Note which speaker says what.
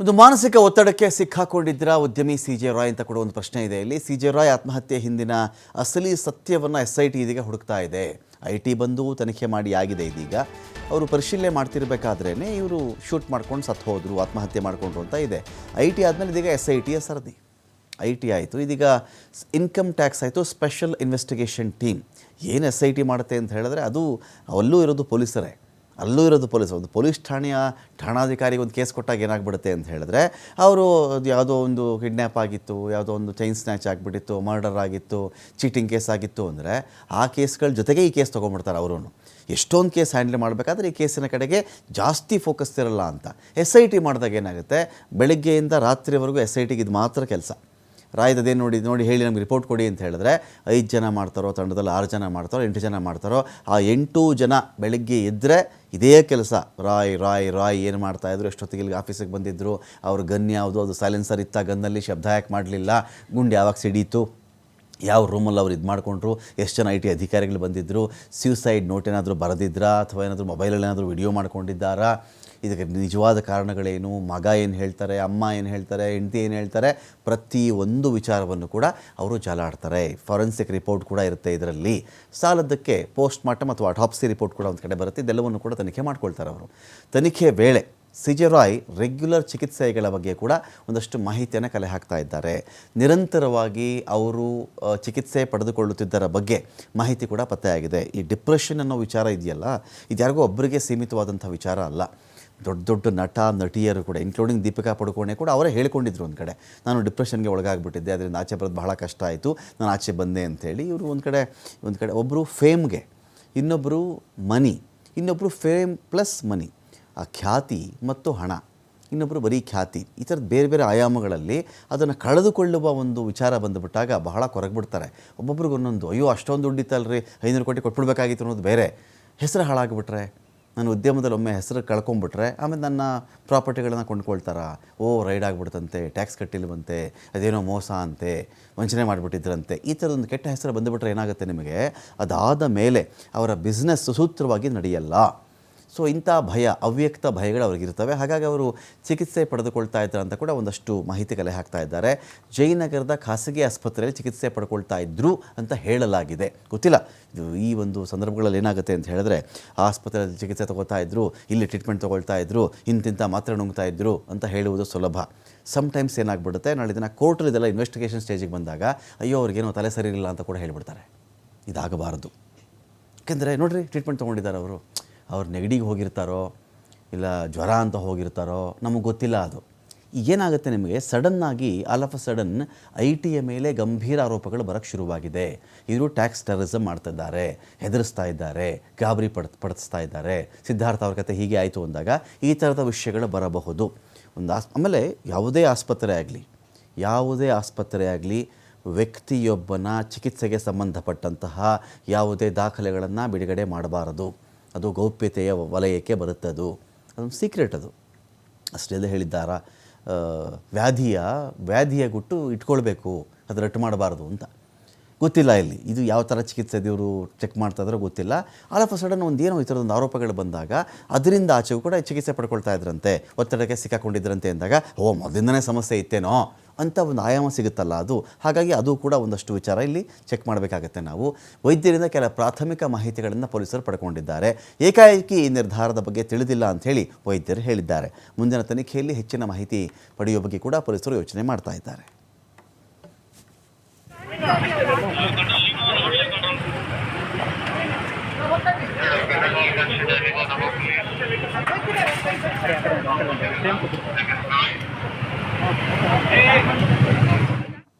Speaker 1: ಒಂದು ಮಾನಸಿಕ ಒತ್ತಡಕ್ಕೆ ಸಿಕ್ಕಾಕೊಂಡಿದ್ದೀರಾ? ಉದ್ಯಮಿ ಸಿ ಜೆ ರಾಯ್ ಅಂತ ಕೂಡ ಒಂದು ಪ್ರಶ್ನೆ ಇದೆ. ಇಲ್ಲಿ ಸಿ ಜೆ ರಾಯ್ ಆತ್ಮಹತ್ಯೆ ಹಿಂದಿನ ಅಸಲಿ ಸತ್ಯವನ್ನು ಎಸ್ ಐ ಟಿ ಇದೀಗ ಹುಡುಕ್ತಾ ಇದೆ. ಐ ಟಿ ಬಂದು ತನಿಖೆ ಮಾಡಿ ಆಗಿದೆ ಇದೀಗ. ಅವರು ಪರಿಶೀಲನೆ ಮಾಡ್ತಿರ್ಬೇಕಾದ್ರೇ ಇವರು ಶೂಟ್ ಮಾಡ್ಕೊಂಡು ಸತ್ತು ಹೋದರು, ಆತ್ಮಹತ್ಯೆ ಮಾಡಿಕೊಂಡ್ರು ಅಂತ ಇದೆ. ಐ ಟಿ ಆದಮೇಲೆ ಇದೀಗ ಎಸ್ ಐ ಟಿಯ ಸರದಿ. ಐ ಟಿ ಆಯಿತು. ಇದೀಗ ಇನ್ಕಮ್ ಟ್ಯಾಕ್ಸ್ ಆಯಿತು. ಸ್ಪೆಷಲ್ ಇನ್ವೆಸ್ಟಿಗೇಷನ್ ಟೀಮ್ ಏನು ಎಸ್ ಐ ಟಿ ಮಾಡುತ್ತೆ ಅಂತ ಹೇಳಿದ್ರೆ ಅದು ಅಲ್ಲೂ ಇರೋದು ಪೊಲೀಸರೇ. ಅಲ್ಲೂ ಇರೋದು ಪೊಲೀಸ್. ಒಂದು ಪೊಲೀಸ್ ಠಾಣೆಯ ಠಾಣಾಧಿಕಾರಿಗೆ ಒಂದು ಕೇಸ್ ಕೊಟ್ಟಾಗ ಏನಾಗ್ಬಿಡುತ್ತೆ ಅಂತ ಹೇಳಿದ್ರೆ, ಅವರು ಯಾವುದೋ ಒಂದು ಕಿಡ್ನ್ಯಾಪ್ ಆಗಿತ್ತು, ಯಾವುದೋ ಒಂದು ಚೈನ್ ಸ್ನ್ಯಾಚ್ ಆಗಿಬಿಟ್ಟಿತ್ತು, ಮರ್ಡರ್ ಆಗಿತ್ತು, ಚೀಟಿಂಗ್ ಕೇಸ್ ಆಗಿತ್ತು ಅಂದರೆ ಆ ಕೇಸ್ಗಳ ಜೊತೆಗೆ ಈ ಕೇಸ್ ತೊಗೊಂಡ್ಬಿಡ್ತಾರೆ ಅವರು ಎಷ್ಟೊಂದು ಕೇಸ್ ಹ್ಯಾಂಡಲ್ ಮಾಡಬೇಕಾದ್ರೆ ಈ ಕೇಸಿನ ಕಡೆಗೆ ಜಾಸ್ತಿ ಫೋಕಸ್ ಇರಲ್ಲ ಅಂತ. ಎಸ್ ಐ ಟಿ ಮಾಡಿದಾಗ ಏನಾಗುತ್ತೆ, ಬೆಳಗ್ಗೆಯಿಂದ ರಾತ್ರಿವರೆಗೂ ಎಸ್ ಐ ಟಿಗೆ ಇದು ಮಾತ್ರ ಕೆಲಸ. ರಾಯ್ದದೇನು ನೋಡಿ ನೋಡಿ ಹೇಳಿ ನಮ್ಗೆ ರಿಪೋರ್ಟ್ ಕೊಡಿ ಅಂತ ಹೇಳಿದ್ರೆ, ಐದು ಜನ ಮಾಡ್ತಾರೋ ತಂಡದಲ್ಲಿ ಆರು ಜನ ಮಾಡ್ತಾರೋ, ಎಂಟು ಜನ ಮಾಡ್ತಾರೋ, ಆ ಎಂಟು ಜನ ಬೆಳಗ್ಗೆ ಎದ್ದರೆ ಇದೇ ಕೆಲಸ. ರಾಯ್ ರಾಯ್ ರಾಯ್ ಏನು ಮಾಡ್ತಾಯಿದ್ರು ಎಷ್ಟೊತ್ತಿಗೆ ಇಲ್ಲಿ ಆಫೀಸಿಗೆ ಬಂದಿದ್ದರು ಅವ್ರ ಗನ್ ಯಾವುದು? ಅದು ಸೈಲೆನ್ಸರ್ ಇತ್ತ ಗನ್ನಲ್ಲಿ ಶಬ್ದ ಯಾಕೆ ಮಾಡಲಿಲ್ಲ? ಗುಂಡು ಯಾವಾಗ ಸಿಡೀತು? ಯಾವ ರೂಮಲ್ಲಿ ಅವ್ರು ಇದು ಮಾಡಿಕೊಂಡ್ರು? ಎಷ್ಟು ಜನ ಐ ಟಿ ಅಧಿಕಾರಿಗಳು ಬಂದಿದ್ದರು ಸ್ಯೂಸೈಡ್ ನೋಟ್ ಏನಾದರೂ ಬರೆದಿದ್ರಾ? ಅಥವಾ ಏನಾದರೂ ಮೊಬೈಲಲ್ಲಿ ಏನಾದರೂ ವಿಡಿಯೋ ಮಾಡ್ಕೊಂಡಿದ್ದಾರಾ? ಇದಕ್ಕೆ ನಿಜವಾದ ಕಾರಣಗಳೇನು? ಮಗ ಏನು ಹೇಳ್ತಾರೆ? ಅಮ್ಮ ಏನು ಹೇಳ್ತಾರೆ? ಹೆಂಡತಿ ಏನು ಹೇಳ್ತಾರೆ? ಪ್ರತಿ ಒಂದು ವಿಚಾರವನ್ನು ಕೂಡ ಅವರು ಜಾಲಾಡ್ತಾರೆ. ಫಾರೆನ್ಸಿಕ್ ರಿಪೋರ್ಟ್ ಕೂಡ ಇರುತ್ತೆ ಇದರಲ್ಲಿ. ಸಾಲದ್ದಕ್ಕೆ ಪೋಸ್ಟ್ ಮಾರ್ಟಮ್ ಅಥವಾ ಅಟಾಪ್ಸಿ ರಿಪೋರ್ಟ್ ಕೂಡ ಒಂದು ಕಡೆ ಬರುತ್ತೆ. ಇದೆಲ್ಲವನ್ನು ಕೂಡ ತನಿಖೆ ಮಾಡ್ಕೊಳ್ತಾರೆ ಅವರು. ತನಿಖೆ ವೇಳೆ ಸಿಜರಾಯ್ ರೆಗ್ಯುಲರ್ ಚಿಕಿತ್ಸೆಗಳ ಬಗ್ಗೆ ಕೂಡ ಒಂದಷ್ಟು ಮಾಹಿತಿಯನ್ನು ಕಲೆ ಹಾಕ್ತಾ ಇದ್ದಾರೆ. ನಿರಂತರವಾಗಿ ಅವರು ಚಿಕಿತ್ಸೆ ಪಡೆದುಕೊಳ್ಳುತ್ತಿದ್ದರ ಬಗ್ಗೆ ಮಾಹಿತಿ ಕೂಡ ಪತ್ತೆಯಾಗಿದೆ. ಈ ಡಿಪ್ರೆಷನ್ ಅನ್ನೋ ವಿಚಾರ ಇದೆಯಲ್ಲ? ಇದು ಒಬ್ಬರಿಗೆ ಸೀಮಿತವಾದಂಥ ವಿಚಾರ ಅಲ್ಲ. ದೊಡ್ಡ ದೊಡ್ಡ ನಟ, ನಟಿಯರು ಕೂಡ ಇನ್ಕ್ಲೂಡಿಂಗ್ ದೀಪಿಕಾ ಪಡುಕೋಣೆ ಕೂಡ ಅವರೇ ಹೇಳ್ಕೊಂಡಿದ್ರು ಒಂದು ಕಡೆ. ನಾನು ಡಿಪ್ರೆಷನ್ಗೆ ಒಳಗಾಗ್ಬಿಟ್ಟಿದ್ದೆ ಅದರಿಂದ ಆಚೆ ಬರೋದು ಬಹಳ ಕಷ್ಟ ಆಯಿತು. ನಾನು ಆಚೆ ಬಂದೆ ಅಂತೇಳಿ ಇವರು ಒಂದು ಕಡೆ ಒಂದು ಕಡೆ ಒಬ್ಬರು ಫೇಮ್ಗೆ ಇನ್ನೊಬ್ಬರು ಮನಿ ಇನ್ನೊಬ್ಬರು ಫೇಮ್ ಪ್ಲಸ್ ಮನಿ, ಆ ಖ್ಯಾತಿ ಮತ್ತು ಹಣ ಇನ್ನೊಬ್ಬರು ಬರೀ ಖ್ಯಾತಿ, ಈ ಥರದ ಬೇರೆ ಬೇರೆ ಆಯಾಮಗಳಲ್ಲಿ ಅದನ್ನು ಕಳೆದುಕೊಳ್ಳುವ ಒಂದು ವಿಚಾರ ಬಂದುಬಿಟ್ಟಾಗ ಬಹಳ ಕೊರಗ್ಬಿಡ್ತಾರೆ. ಒಬ್ಬೊಬ್ರಿಗೆ ಒಂದೊಂದು, ಅಯ್ಯೋ, ಅಷ್ಟೊಂದು ದುಡ್ಡಿತ್ತಲ್ರಿ ಐನೂರು ಕೋಟಿ ಕೊಟ್ಬಿಡ್ಬೇಕಾಗಿತ್ತು ಅನ್ನೋದು ಬೇರೆ. ಹೆಸರು ಹಾಳಾಗ್ಬಿಟ್ರೆ ನನ್ನ ಉದ್ಯಮದಲ್ಲಿ ಒಮ್ಮೆ ಹೆಸರು ಕಳ್ಕೊಂಬಿಟ್ರೆ, ಆಮೇಲೆ ನನ್ನ ಪ್ರಾಪರ್ಟಿಗಳನ್ನ ಕೊಂಡ್ಕೊಳ್ತಾರ? ಓ, ರೈಡ್ ಆಗಿಬಿಡ್ತಂತೆ, ಟ್ಯಾಕ್ಸ್ ಕಟ್ಟಿಲ್ವಂತೆ, ಅದೇನೋ ಮೋಸ ಅಂತೆ, ವಂಚನೆ ಮಾಡಿಬಿಟ್ಟಿದ್ರಂತೆ, ಈ ಥರದೊಂದು ಕೆಟ್ಟ ಹೆಸರು ಬಂದುಬಿಟ್ರೆ ಏನಾಗುತ್ತೆ ನಿಮಗೆ? ಅದಾದ ಮೇಲೆ ಅವರ ಬಿಸ್ನೆಸ್ ಸುಸೂತ್ರವಾಗಿ ನಡೆಯಲ್ಲ. ಸೊ ಇಂಥ ಭಯ, ಅವ್ಯಕ್ತ ಭಯಗಳು ಅವ್ರಿಗಿರ್ತವೆ ಹಾಗಾಗಿ ಅವರು ಚಿಕಿತ್ಸೆ ಪಡೆದುಕೊಳ್ತಾ ಇದ್ದಾರೆ ಅಂತ ಕೂಡ ಒಂದಷ್ಟು ಮಾಹಿತಿ ಕಲೆ ಹಾಕ್ತಾ ಇದ್ದಾರೆ. ಜಯನಗರದ ಖಾಸಗಿ ಆಸ್ಪತ್ರೆಯಲ್ಲಿ ಚಿಕಿತ್ಸೆ ಪಡ್ಕೊಳ್ತಾ ಇದ್ದರು ಅಂತ ಹೇಳಲಾಗಿದೆ. ಗೊತ್ತಿಲ್ಲ, ಇದು ಈ ಒಂದು ಸಂದರ್ಭಗಳಲ್ಲಿ ಏನಾಗುತ್ತೆ ಅಂತ ಹೇಳಿದ್ರೆ, ಆಸ್ಪತ್ರೆಯಲ್ಲಿ ಚಿಕಿತ್ಸೆ ತಗೋತಾ ಇದ್ದರು ಇಲ್ಲಿ ಟ್ರೀಟ್ಮೆಂಟ್ ತಗೊಳ್ತಾ ಇದ್ರು, ಇಂತಿಂಥ ಮಾತ್ರೆ ನುಂಗ್ತಾ ಇದ್ರು ಅಂತ ಹೇಳುವುದು ಸುಲಭ. ಸಮ್ಟೈಮ್ಸ್ ಏನಾಗ್ಬಿಡುತ್ತೆ, ನಾಳೆ ದಿನ ಕೋರ್ಟಲ್ಲಿ ಇದೆಲ್ಲ ಇನ್ವೆಸ್ಟಿಗೇಷನ್ ಸ್ಟೇಜಿಗೆ ಬಂದಾಗ, ಅಯ್ಯೋ, ಅವ್ರಿಗೇನೋ ತಲೆ ಸರಿ ಇಲ್ಲ ಅಂತ ಕೂಡ ಹೇಳಿಬಿಡ್ತಾರೆ. ಇದಾಗಬಾರದು. ಯಾಕೆಂದರೆ ನೋಡಿರಿ ಟ್ರೀಟ್ಮೆಂಟ್ ತೊಗೊಂಡಿದ್ದಾರೆ ಅವರು. ಅವ್ರು ನೆಗಡಿಗೆ ಹೋಗಿರ್ತಾರೋ ಇಲ್ಲ ಜ್ವರ ಅಂತ ಹೋಗಿರ್ತಾರೋ ನಮಗೆ ಗೊತ್ತಿಲ್ಲ ಅದು. ಏನಾಗುತ್ತೆ ನಿಮಗೆ? ಸಡನ್ನಾಗಿ all of a sudden I ಟಿಯ ಮೇಲೆ ಗಂಭೀರ ಆರೋಪಗಳು ಬರೋಕ್ಕೆ ಶುರುವಾಗಿದೆ. ಇವರು ಟ್ಯಾಕ್ಸ್ ಟೆರರಿಸಮ್ ಮಾಡ್ತಿದ್ದಾರೆ ಹೆದರಿಸ್ತಾ ಇದ್ದಾರೆ, ಗಾಬರಿ ಪಡ್, ಪಡಿಸ್ತಾ ಇದ್ದಾರೆ. ಸಿದ್ಧಾರ್ಥ ಅವ್ರ ಕತೆ ಹೀಗೆ ಆಯಿತು ಅಂದಾಗ ಈ ಥರದ ವಿಷಯಗಳು ಬರಬಹುದು. ಒಂದು ಆಸ್, ಆಮೇಲೆ ಯಾವುದೇ ಆಸ್ಪತ್ರೆ ಆಗಲಿ, ಯಾವುದೇ ಆಸ್ಪತ್ರೆ ಆಗಲಿ ವ್ಯಕ್ತಿಯೊಬ್ಬನ ಚಿಕಿತ್ಸೆಗೆ ಸಂಬಂಧಪಟ್ಟಂತಹ ಯಾವುದೇ ದಾಖಲೆಗಳನ್ನು ಬಿಡುಗಡೆ ಮಾಡಬಾರದು. ಅದು ಗೌಪ್ಯತೆಯ ವಲಯಕ್ಕೆ ಬರುತ್ತದು ಅದೊಂದು ಸೀಕ್ರೆಟ್ ಅದು. ಅಷ್ಟೆಲ್ಲ ಹೇಳಿದ್ದಾರ ವ್ಯಾಧಿಯ ವ್ಯಾಧಿಯ ಗುಟ್ಟು ಇಟ್ಕೊಳ್ಬೇಕು ಅದು ರಟ್ಟು ಮಾಡಬಾರ್ದು ಅಂತ. ಗೊತ್ತಿಲ್ಲ ಇಲ್ಲಿ, ಇದು ಯಾವ ಥರ ಚಿಕಿತ್ಸೆ ದೇವರು ಚೆಕ್ ಮಾಡ್ತಾ ಗೊತ್ತಿಲ್ಲ. ಆಲ್ ಆಫ್ ಅ ಸಡನ್ ಒಂದು ಏನೋ ಈ ಥರದೊಂದು ಆರೋಪಗಳು ಬಂದಾಗ, ಅದರಿಂದ ಆಚೆಗೂ ಕೂಡ ಚಿಕಿತ್ಸೆ ಪಡ್ಕೊಳ್ತಾ ಇದ್ರಂತೆ. ಒತ್ತಡಕ್ಕೆ ಸಿಕ್ಕಾಕೊಂಡಿದ್ರಂತೆ ಅಂದಾಗ, ಓ, ಮೊದಲಿಂದನೇ ಸಮಸ್ಯೆ ಇತ್ತೇನೋ? ಅಂತ ಒಂದು ಆಯಾಮ ಸಿಗುತ್ತಲ್ಲ ಅದು. ಹಾಗಾಗಿ ಅದು ಕೂಡ ಒಂದಷ್ಟು ವಿಚಾರ ಇಲ್ಲಿ ಚೆಕ್ ಮಾಡಬೇಕಾಗತ್ತೆ ನಾವು. ವೈದ್ಯರಿಂದ ಕೆಲ ಪ್ರಾಥಮಿಕ ಮಾಹಿತಿಗಳನ್ನು ಪೊಲೀಸರು ಪಡ್ಕೊಂಡಿದ್ದಾರೆ. ಏಕಾಏಕಿ ಈ ನಿರ್ಧಾರದ ಬಗ್ಗೆ ತಿಳಿದಿಲ್ಲ ಅಂಥೇಳಿ ವೈದ್ಯರು ಹೇಳಿದ್ದಾರೆ. ಮುಂದಿನ ತನಿಖೆಯಲ್ಲಿ ಹೆಚ್ಚಿನ ಮಾಹಿತಿ ಪಡೆಯುವ ಬಗ್ಗೆ ಕೂಡ ಪೊಲೀಸರು ಯೋಚನೆ ಮಾಡ್ತಾ ಇದ್ದಾರೆ!